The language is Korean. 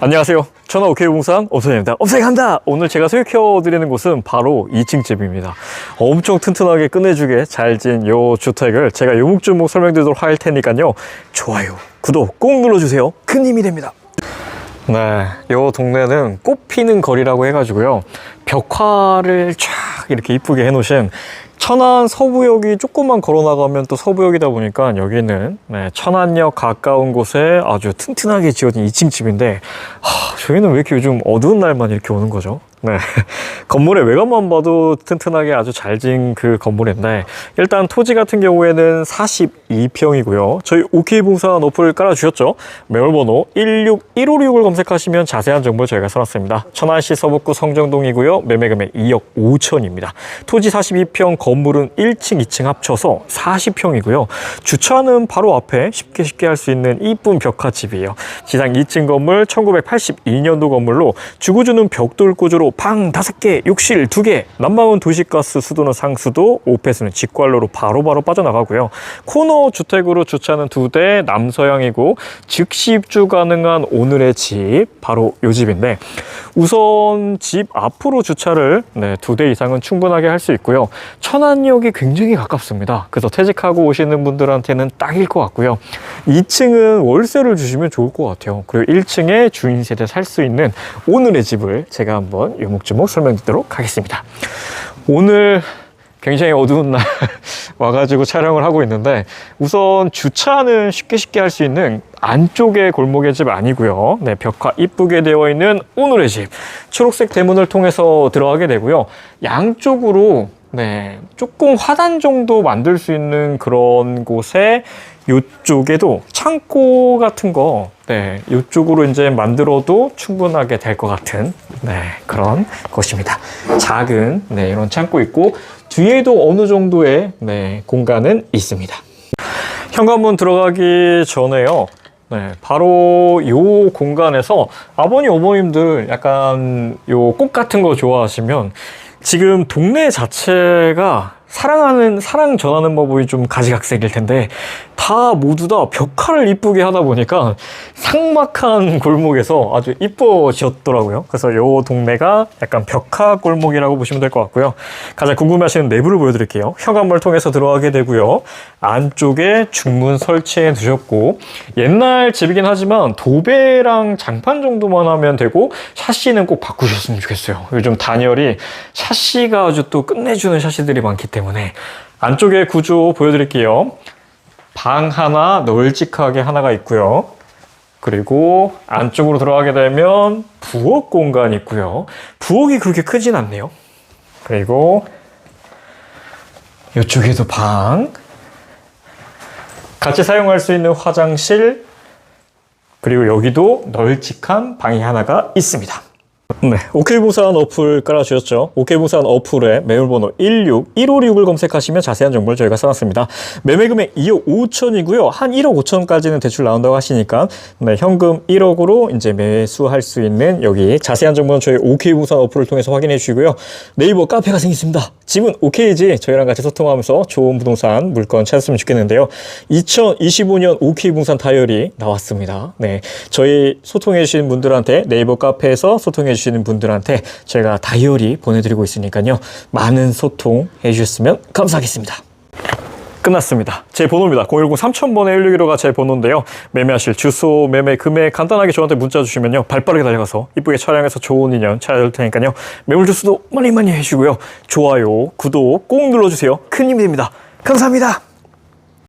안녕하세요. 전화 오케이 부동산 엄선입니다. 엄선간다. 오늘 제가 소개해 드리는 곳은 바로 2층 집입니다. 엄청 튼튼하게 끝내주게 잘 지은 요 주택을 제가 요목조목 설명드리도록 할 테니까요. 좋아요, 구독 꼭 눌러주세요. 큰 힘이 됩니다. 네, 요 동네는 꽃 피는 거리라고 해가지고요. 벽화를 쫙 이렇게 이쁘게 해놓으신 천안 서부역이 조금만 걸어 나가면 또 서부역이다 보니까 여기는 네, 천안역 가까운 곳에 아주 튼튼하게 지어진 2층 집인데 하, 저희는 왜 이렇게 요즘 어두운 날만 이렇게 오는 거죠? 네. 건물의 외관만 봐도 튼튼하게 아주 잘 지은 그 건물인데 일단 토지 같은 경우에는 42평이고요. 저희 오케이 부산 어플 깔아주셨죠? 매월번호 161566을 검색하시면 자세한 정보를 저희가 써놨습니다. 천안시 서북구 성정동이고요. 매매금액 2억 5천입니다. 토지 42평, 건물은 1층, 2층 합쳐서 40평이고요. 주차는 바로 앞에 쉽게 쉽게 할 수 있는 이쁜 벽화집이에요. 지상 2층 건물 1982 년도 건물로 주구주는 벽돌 구조로 방 5개, 욕실 2개, 난방은 도시가스, 수도는 상수도, 오페스는 직관로로 바로바로 빠져나가고요. 코너 주택으로 주차는 2대, 남서향이고 즉시 입주 가능한 오늘의 집, 바로 요 집인데 우선 집 앞으로 주차를 네, 2대 이상은 충분하게 할 수 있고요. 천안역이 굉장히 가깝습니다. 그래서 퇴직하고 오시는 분들한테는 딱일 것 같고요. 2층은 월세를 주시면 좋을 것 같아요. 그리고 1층에 주인 세대 살 수 있는 오늘의 집을 제가 한번 요목조목 설명드리도록 하겠습니다. 오늘 굉장히 어두운 날 와가지고 촬영을 하고 있는데 우선 주차는 쉽게 쉽게 할 수 있는 안쪽의 골목의 집 아니고요. 네, 벽화 이쁘게 되어 있는 오늘의 집. 초록색 대문을 통해서 들어가게 되고요. 양쪽으로 네, 조금 화단 정도 만들 수 있는 그런 곳에 이쪽에도 창고 같은 거, 네, 이쪽으로 이제 만들어도 충분하게 될 것 같은, 네, 그런 것입니다. 작은, 네, 이런 창고 있고, 뒤에도 어느 정도의, 네, 공간은 있습니다. 현관문 들어가기 전에요. 네, 바로 요 공간에서 아버님, 어머님들 약간 요 꽃 같은 거 좋아하시면 지금 동네 자체가 사랑하는, 사랑 전하는 법이 좀 가지각색일 텐데 다 모두 다 벽화를 이쁘게 하다 보니까 삭막한 골목에서 아주 이뻐졌더라고요. 그래서 요 동네가 약간 벽화 골목이라고 보시면 될 것 같고요. 가장 궁금해하시는 내부를 보여드릴게요. 현관문을 통해서 들어가게 되고요. 안쪽에 중문 설치해 두셨고 옛날 집이긴 하지만 도배랑 장판 정도만 하면 되고 샤시는 꼭 바꾸셨으면 좋겠어요. 요즘 단열이 샤시가 아주 또 끝내주는 샤시들이 많기 때문에 안쪽에 구조 보여드릴게요. 방 하나 널찍하게 하나가 있고요. 그리고 안쪽으로 들어가게 되면 부엌 공간이 있고요. 부엌이 그렇게 크진 않네요. 그리고 이쪽에도 방. 같이 사용할 수 있는 화장실. 그리고 여기도 널찍한 방이 하나가 있습니다. 네, 오케이 부산 어플 깔아주셨죠? 오케이 부산 어플에 매물번호 161566을 검색하시면 자세한 정보를 저희가 써놨습니다. 매매금액 2억 5천이고요. 한 1억 5천까지는 대출 나온다고 하시니까 네, 현금 1억으로 이제 매수할 수 있는 여기 자세한 정보는 저희 오케이 부산 어플을 통해서 확인해 주시고요. 네이버 카페가 생겼습니다. 집은 오케이지 저희랑 같이 소통하면서 좋은 부동산 물건 찾았으면 좋겠는데요. 2025년 오케이 부산 다이어리 나왔습니다. 네, 저희 소통해 주신 분들한테 네이버 카페에서 소통해 주 시는 분들한테 저희가 다이어리 보내드리고 있으니까요. 많은 소통해 주셨으면 감사하겠습니다. 끝났습니다. 제 번호입니다. 010 3000번의 161호가 제 번호인데요. 매매하실 주소, 매매 금액 간단하게 저한테 문자 주시면요. 발빠르게 달려가서 이쁘게 촬영해서 좋은 인연 찾아줄 테니까요. 매물 주소도 많이 많이 해주고요. 좋아요, 구독 꼭 눌러주세요. 큰 힘이 됩니다. 감사합니다.